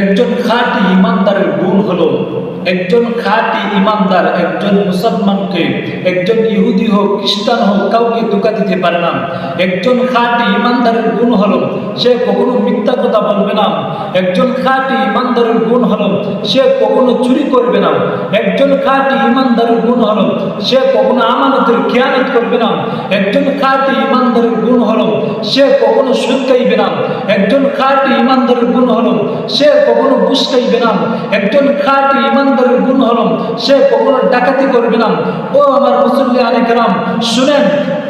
একজন খাঁটি ইমানদারের গুণ হলো, একজন খাঁটি ইমানদার একজন মুসলমানকে, একজন ইহুদি হোক, খ্রিস্টান হোক, কাউকে ধোকা দিতে পারে না। একজন খাঁটি ইমানদারের গুণ হলো, সে কখনো মিথ্যা কথা বলবে না। একজন খাঁটি ইমানদারের গুণ হলো, সে কখনো চুরি করবে না। একজন খাঁটি ইমানদারের গুণ হলো, সে কখনো আমানতের খেয়ানত করবে না। একজন খাঁটি ইমানদারের গুণ হলো, সে কখনো সুদ খাইবে না। একজন খাঁটি হলো সে কখনো খাইবে না। একজন খাঁটি ইমানদারের গুণ হলো সে কখনো ডাকাতি করবে না। ও আমার মুসল্লি আলেকরাম শুনেন,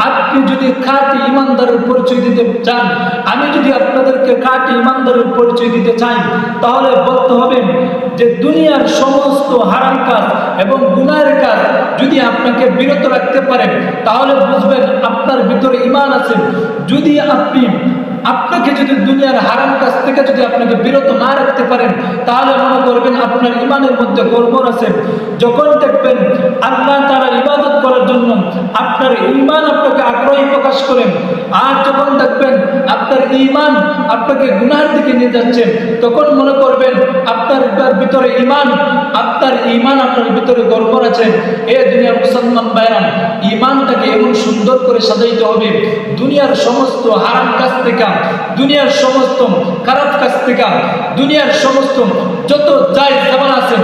আপনি যদি খাঁটি ইমানদারের পরিচয় দিতে চান, আমি যদি আপনাদেরকে খাঁটি ইমানদারের পরিচয় দিতে চাই, তাহলে বলতে হবে যে দুনিয়ার সমস্ত হারাম কাজ এবং গুনাহের কাজ যদি আপনাকে বিরত রাখতে পারেন তাহলে বুঝবেন আপনার ভিতরে ইমান আছে। যদি আপনি, আপনাকে যদি দুনিয়ার হারাম কাজ থেকে যদি আপনাকে বিরত না রাখতে পারেন, তাহলে মনে করবেন আপনার ইমানের মধ্যে গর্বর আছে। যখন দেখবেন আল্লাহ তারা ইবাদত করার জন্য আপনার ইমান আপনাকে প্রকাশ করেন। আর যখন দেখবেন আপনার ইমান আপনাকে গুনার দিকে নিয়ে যাচ্ছে, তখন মনে করবেন আপনার ভিতরে ইমান আপনার ইমান আপনার ভিতরে গর্বর আছে। এ দুনিয়ার মুসলমান বাইরাম ইমানটাকে এমন সুন্দর করে সাজাইতে হবে। দুনিয়ার সমস্ত হারাম কাজ থেকে, দুনিয়ার সমস্ত খারাপ কাজ থেকে, দুনিয়ার সমস্ত যত যাই জামান আছে